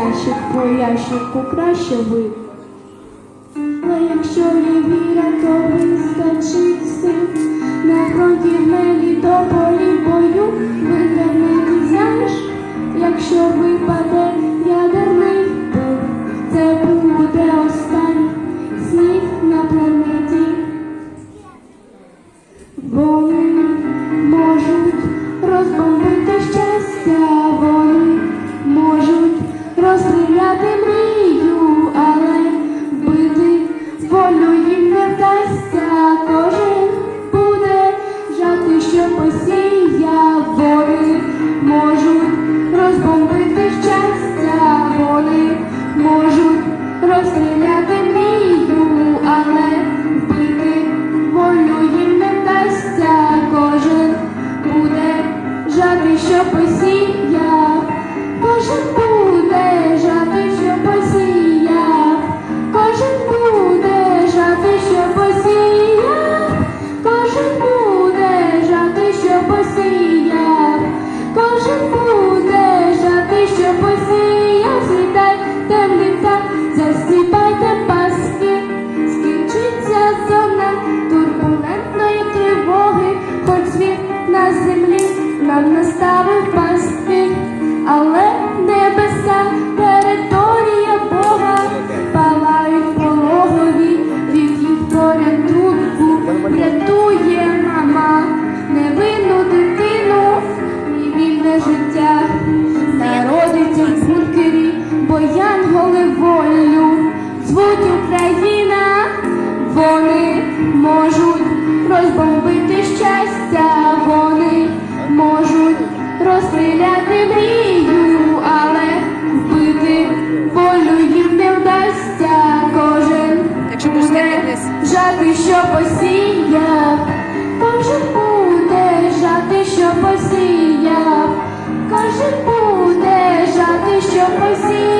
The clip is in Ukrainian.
кращих по ящику краще ви. Але якщо є віра, то вистачиться на фронті в небі до полі бою витягнути знаєш, якщо випаде ядерний то це буде останній сніг на планеті. він не вдасться, кожен буде жати, що посія Вони можуть розбомбити щастя, вони можуть розстріляти мрію, але вбити волю їм не вдасться, кожен буде жати, що посія перепасти, але небеса, територія Бога, палають пологові, віків порятунку, рятує мама, невинну дитину і вільне життя. poesia.